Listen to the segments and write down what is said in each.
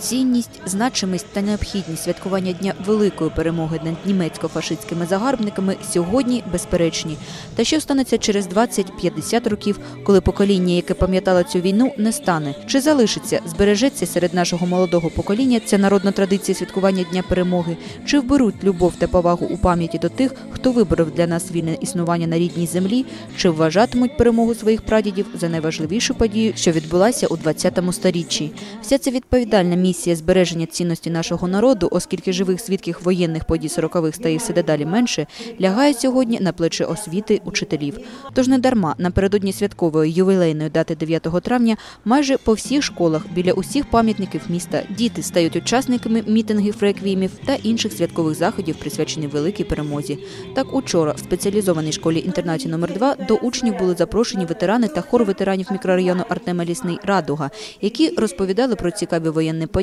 Цінність, значимість та необхідність святкування дня великої перемоги над німецько-фашистськими загарбниками сьогодні безперечні. Та що станеться через 20-50 років, коли покоління, яке пам'ятало цю війну, не стане? Чи залишиться, збережеться серед нашого молодого покоління ця народна традиція святкування дня перемоги? Чи вберуть любов та повагу у пам'яті до тих, хто виборов для нас вільне існування на рідній землі? Чи вважатимуть перемогу своїх прадідів за найважливішу подію, що відбулася у 20 сторіччі? Вся ця відповідальна місія збереження цінності нашого народу, оскільки живих свідків воєнних подій 40-х стає все дедалі менше, лягає сьогодні на плечі освіти учителів. Тож не дарма напередодні святкової ювілейної дати 9 травня майже по всіх школах біля усіх пам'ятників міста діти стають учасниками мітингів, реквіємів та інших святкових заходів, присвячених великій перемозі. Так, учора в спеціалізованій школі інтернаті номер 2 до учнів були запрошені ветерани та хор ветеранів мікрорайону Артема Лісний Радуга, які розповідали про цікаві воєнні події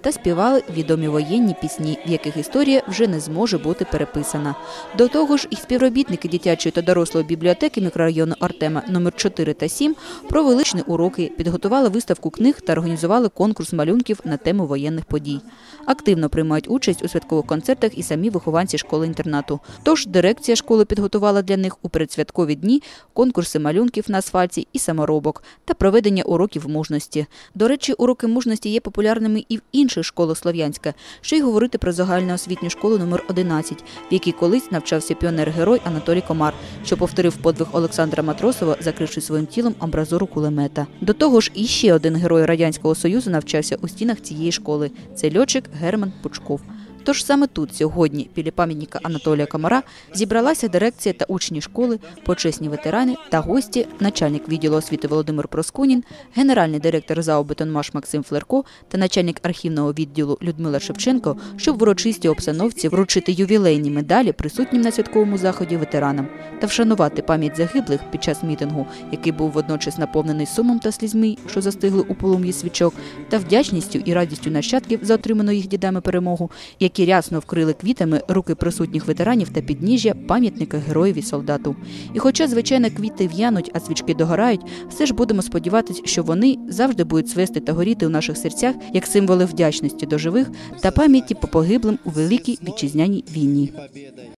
та співали відомі воєнні пісні, в яких історія вже не зможе бути переписана. До того ж, і співробітники дитячої та дорослої бібліотеки мікрорайону Артема номер 4 та 7 провели уроки, підготували виставку книг та організували конкурс малюнків на тему воєнних подій. Активно приймають участь у святкових концертах і самі вихованці школи-інтернату. Тож дирекція школи підготувала для них у передсвяткові дні конкурси малюнків на асфальті і саморобок та проведення уроків мужності. До речі, уроки мужності є популярними і в інших школах Слов'янська, що й говорити про загальноосвітню школу номер 11, в якій колись навчався піонер-герой Анатолій Комар, що повторив подвиг Олександра Матросова, закривши своїм тілом амбразуру кулемета. До того ж, і ще один герой радянського союзу навчався у стінах цієї школи. Це льотчик Герман Пучков. Тож саме тут сьогодні, біля пам'ятника Анатолія Комара, зібралася дирекція та учні школи, почесні ветерани та гості, начальник відділу освіти Володимир Проскунін, генеральний директор ЗАО «Бетонмаш» Максим Флерко та начальник архівного відділу Людмила Шевченко, щоб в урочистій обстановці вручити ювілейні медалі присутнім на святковому заході ветеранам та вшанувати пам'ять загиблих під час мітингу, який був водночас наповнений сумом та слізьми, що застигли у полум'ї свічок, та вдячністю і радістю нащадків за отриману їх дідами перемогу, які рясно вкрили квітами руки присутніх ветеранів та підніжжя пам'ятника і солдату. І хоча, звичайно, квіти в'януть, а свічки догорають, все ж будемо сподіватися, що вони завжди будуть свести та горіти у наших серцях як символи вдячності до живих та пам'яті по погиблим у великій вітчизняній війні.